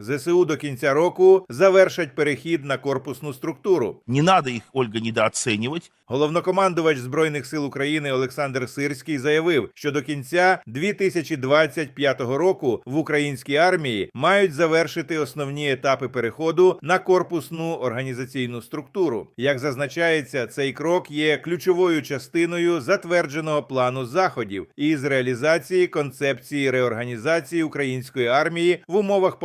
ЗСУ до кінця року завершать перехід на корпусну структуру. Не надо их, Ольга, недооценивать. Головнокомандувач збройних сил України Олександр Сирський заявив, що до кінця 2025 року в українській армії мають завершити основні етапи переходу на корпусну організаційну структуру. Як зазначається, цей крок є ключовою частиною затвердженого плану заходів із реалізації концепції реорганізації української армії в умовах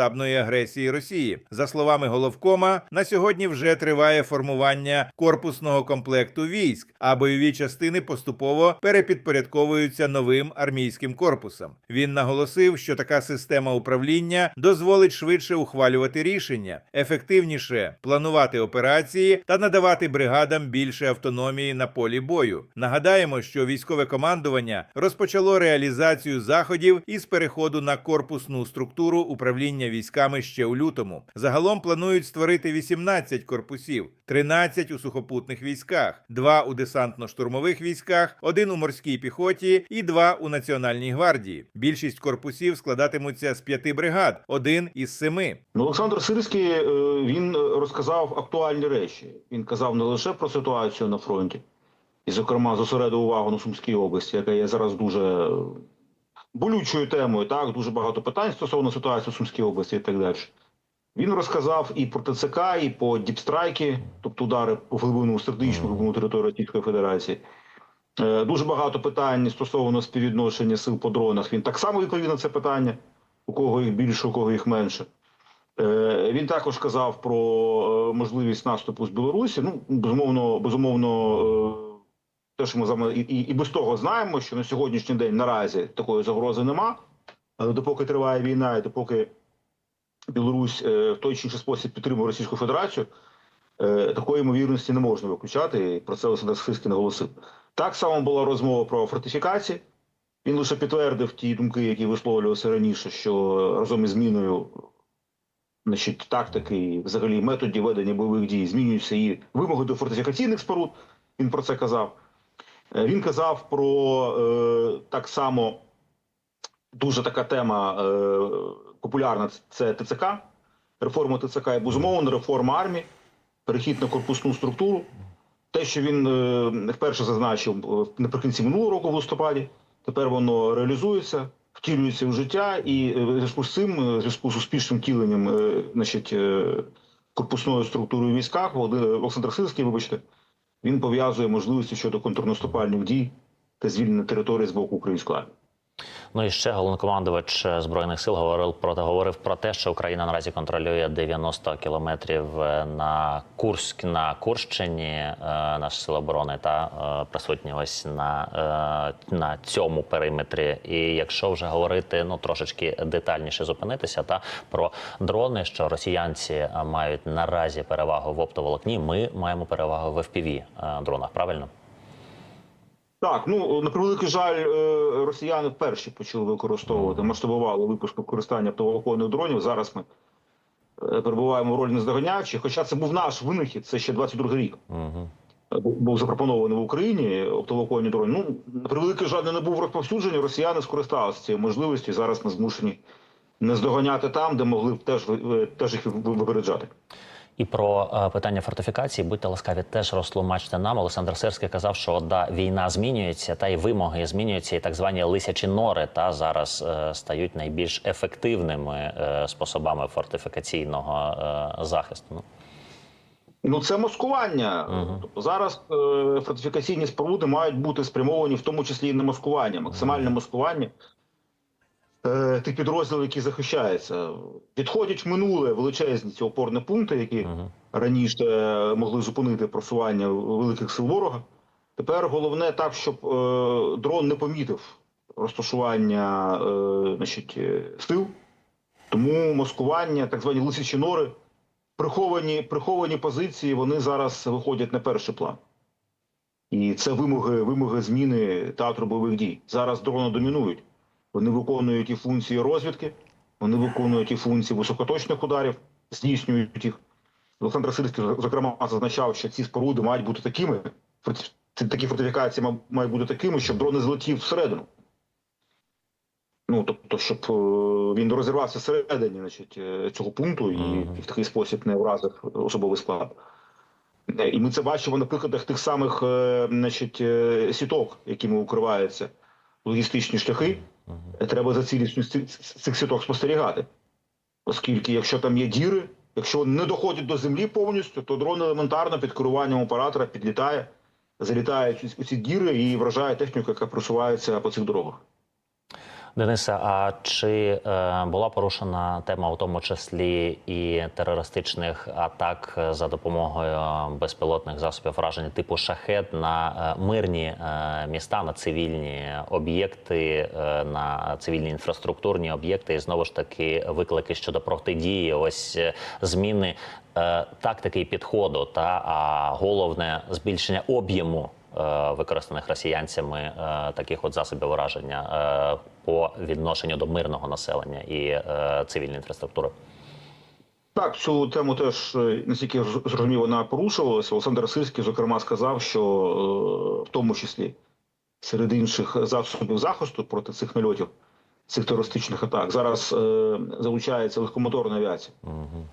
повномасштабної агресії Росії. За словами головкома, на сьогодні вже триває формування корпусного комплекту військ, а бойові частини поступово перепідпорядковуються новим армійським корпусам. Він наголосив, що така система управління дозволить швидше ухвалювати рішення, ефективніше планувати операції та надавати бригадам більше автономії на полі бою. Нагадаємо, що військове командування розпочало реалізацію заходів із переходу на корпусну структуру управління військами ще у лютому. Загалом планують створити 18 корпусів, 13 у сухопутних військах, 2 у десантно-штурмових військах, 1 у морській піхоті і 2 у національній гвардії. Більшість корпусів складатимуться з п'яти бригад, один із семи. Ну, Олександр Сирський е, він розказав актуальні речі. Він казав не лише про ситуацію на фронті, і, зокрема, зосередив увагу на Сумській області, яка є зараз дуже болючою темою. Так, дуже багато питань стосовно ситуації в Сумській області і так далі. Він розказав і про ТЦК, і по діпстрайки, тобто удари по глибину стратегічну глибину території Російської Федерації. Е, Дуже багато питань стосовно співвідношення сил по дронах. Він так само відповів на це питання, у кого їх більше, у кого їх менше. Е, Він також казав про е, можливість наступу з Білорусі. Ну, безумовно, безумовно, те, що ми вами і, і, без того знаємо, що на сьогоднішній день наразі такої загрози нема. Але допоки триває війна, і допоки Білорусь е, в той чи інший спосіб підтримує Російську Федерацію, е, такої ймовірності не можна виключати. І про це Олександр Схиський наголосив. Так само була розмова про фортифікації. Він лише підтвердив ті думки, які висловлювалися раніше, що разом із зміною значить, тактики і взагалі методів ведення бойових дій змінюються і вимоги до фортифікаційних споруд. Він про це казав. Е, Він казав про е, так само дуже така тема е, популярна це ТЦК, реформа ТЦК і безумовно реформа армії, перехід на корпусну структуру. Те, що він вперше зазначив наприкінці минулого року в листопаді, тепер воно реалізується, втілюється в життя, і в зв'язку з цим, в зв'язку з успішним втіленням е, значить, корпусної структури в військах, Олександр Сирський, вибачте, він пов'язує можливості щодо контрнаступальних дій та звільнення території з боку української армії. Ну і ще головнокомандувач е, збройних сил говорив про говорив про те, що Україна наразі контролює 90 кілометрів е, на Курськ на Курщині. е, Наші сили оборони та присутні ось на, на цьому периметрі. І якщо вже говорити ну трошечки детальніше зупинитися, та про дрони, що росіянці мають наразі перевагу в оптоволокні, ми маємо перевагу в FPV дронах. Правильно? Так, ну на превеликий жаль, е, росіяни перші почали використовувати, масштабували випуск використання оптоволоконних дронів. Зараз ми е, перебуваємо в ролі нездоганяючих, хоча це був наш винахід, це ще 22 рік. Угу. Був запропонований в Україні оптоволоконні дрони. Ну, на превеликий жаль, не був розповсюджений. Росіяни скористалися цією можливістю. і Зараз ми змушені не здоганяти там, де могли б теж, теж їх ви- випереджати. І про е, питання фортифікації, будьте ласкаві, теж розтлумачте нам. Олександр Сирський казав, що да, війна змінюється, та й вимоги змінюються, і так звані лисячі нори та зараз е, стають найбільш ефективними е, способами фортифікаційного е, захисту. Ну, Ну, це маскування. Тобто зараз е, фортифікаційні споруди мають бути спрямовані в тому числі і на маскування, максимальне маскування тих підрозділів, які захищаються. Відходять в минуле величезні ці опорні пункти, які Мгм. раніше е, могли зупинити просування великих сил ворога. Тепер головне так, щоб е, дрон не помітив розташування е, значить, е, сил. Тому маскування, так звані лисячі нори, приховані, приховані позиції, вони зараз виходять на перший план. І це вимоги, вимоги зміни театру бойових дій. Зараз дрони домінують. Вони виконують і функції розвідки, вони виконують і функції високоточних ударів, здійснюють їх. Олександр Сирський, зокрема, зазначав, що ці споруди мають бути такими, такі фортифікації мають бути такими, щоб дрон не злетів всередину. Ну тобто, щоб е, він розірвався всередині значить, е, цього пункту і в такий спосіб не вразив особовий склад. Е, І ми це бачимо на прикладах тих самих значить, сіток, якими укриваються логістичні шляхи. Треба за цілістю ці- цих сіток спостерігати. Оскільки, якщо там є діри, якщо вони не доходять до землі повністю, то дрон елементарно під керуванням оператора підлітає, залітає у ці діри і вражає техніку, яка просувається по цих дорогах. Денисе, а чи е, була порушена тема, у тому числі і терористичних атак е, за допомогою безпілотних засобів враження типу шахет на е, мирні е, міста, на цивільні об'єкти, е, на цивільні інфраструктурні об'єкти, і знову ж таки виклики щодо протидії, ось е, зміни е, тактики і підходу, та а головне збільшення об'єму е, використаних росіянцями е, таких от засобів враження е, по відношенню до мирного населення і е, цивільної інфраструктури. Так, цю тему теж, е, наскільки зрозумів, вона порушувалася. Олександр Сирський, зокрема, сказав, що е, в тому числі серед інших засобів захисту проти цих нальотів, цих терористичних атак, зараз е, залучається легкомоторна авіація. Угу.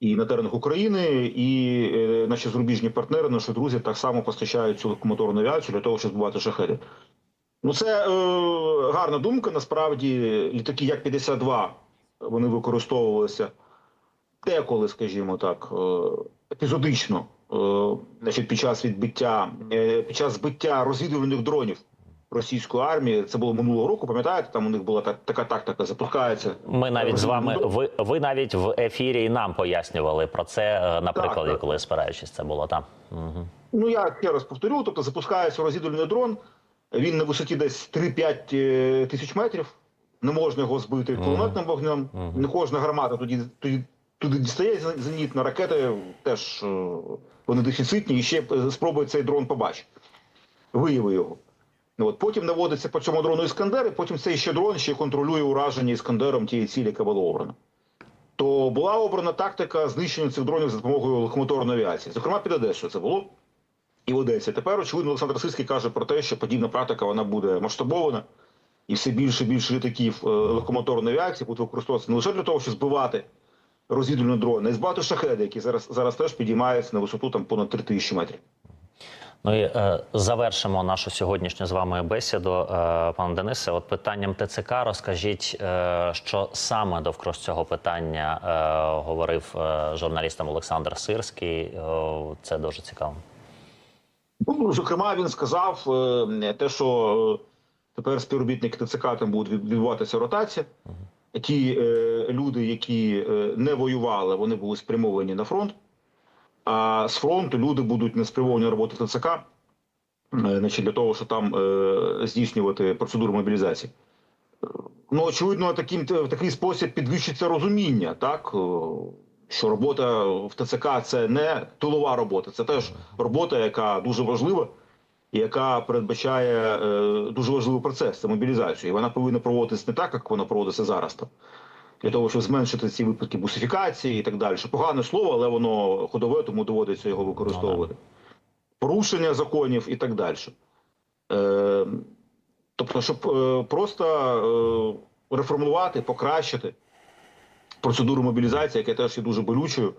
І на теренах України, і е, наші зарубіжні партнери, наші друзі так само постачають цю легкомоторну авіацію для того, щоб збивати шахеди. Ну, це е, гарна думка. Насправді, літаки як 52 вони використовувалися деколи, скажімо так, е, епізодично, е, значить, під час відбиття, е, під час збиття розвідувальних дронів російської армії. Це було минулого року. Пам'ятаєте, там у них була так, така тактика, запускається. Ми навіть з вами, ви, ви навіть в ефірі і нам пояснювали про це е, на Так, так. коли спираючись, це було там. Угу. Ну я ще раз повторю, тобто запускається розвідувальний дрон, він на висоті десь 3-5 е, тисяч метрів. Не можна його збити кулеметним вогнем. Не кожна гармата тоді, тоді, туди дістає зенітна ракети, теж е, вони дефіцитні, і ще спробує цей дрон побачити. Вияви його. Ну, От, потім наводиться по цьому дрону іскандер, і потім цей ще дрон ще контролює ураження іскандером тієї цілі, яка була обрана. То була обрана тактика знищення цих дронів за допомогою локомоторної авіації. Зокрема, під Одесою це було і в Одесі. Тепер, очевидно, Олександр Сирський каже про те, що подібна практика вона буде масштабована, і все більше і більше літаків е, легкомоторної авіації будуть використовуватися не лише для того, щоб збивати розвідувальні дрони, а й збивати шахеди, які зараз, зараз теж підіймаються на висоту там понад 3 тисячі метрів. Ну і е, завершимо нашу сьогоднішню з вами бесіду, е, пане Денисе. От питанням ТЦК розкажіть, е, що саме довкруж цього питання е, говорив е, журналістам Олександр Сирський. Е, це дуже цікаво. Ну, зокрема, він сказав е, те, що тепер співробітники ТЦК там будуть від- відбуватися ротація. Ті е, люди, які не воювали, вони були спрямовані на фронт. А з фронту люди будуть не спрямовані на роботу ТЦК, е, значить, для того, щоб там е, здійснювати процедуру мобілізації. Ну, очевидно, таким, в такий спосіб підвищиться розуміння, так? е, Що робота в ТЦК це не тилова робота, це теж робота, яка дуже важлива, і яка передбачає е, дуже важливий процес це мобілізацію. І вона повинна проводитися не так, як вона проводиться зараз. Там, для того, щоб зменшити ці випадки бусифікації і так далі. Погане слово, але воно ходове, тому доводиться його використовувати. Порушення законів і так далі. Е, тобто, щоб е, просто е, реформувати, покращити процедуру мобілізації, яка теж є дуже болючою,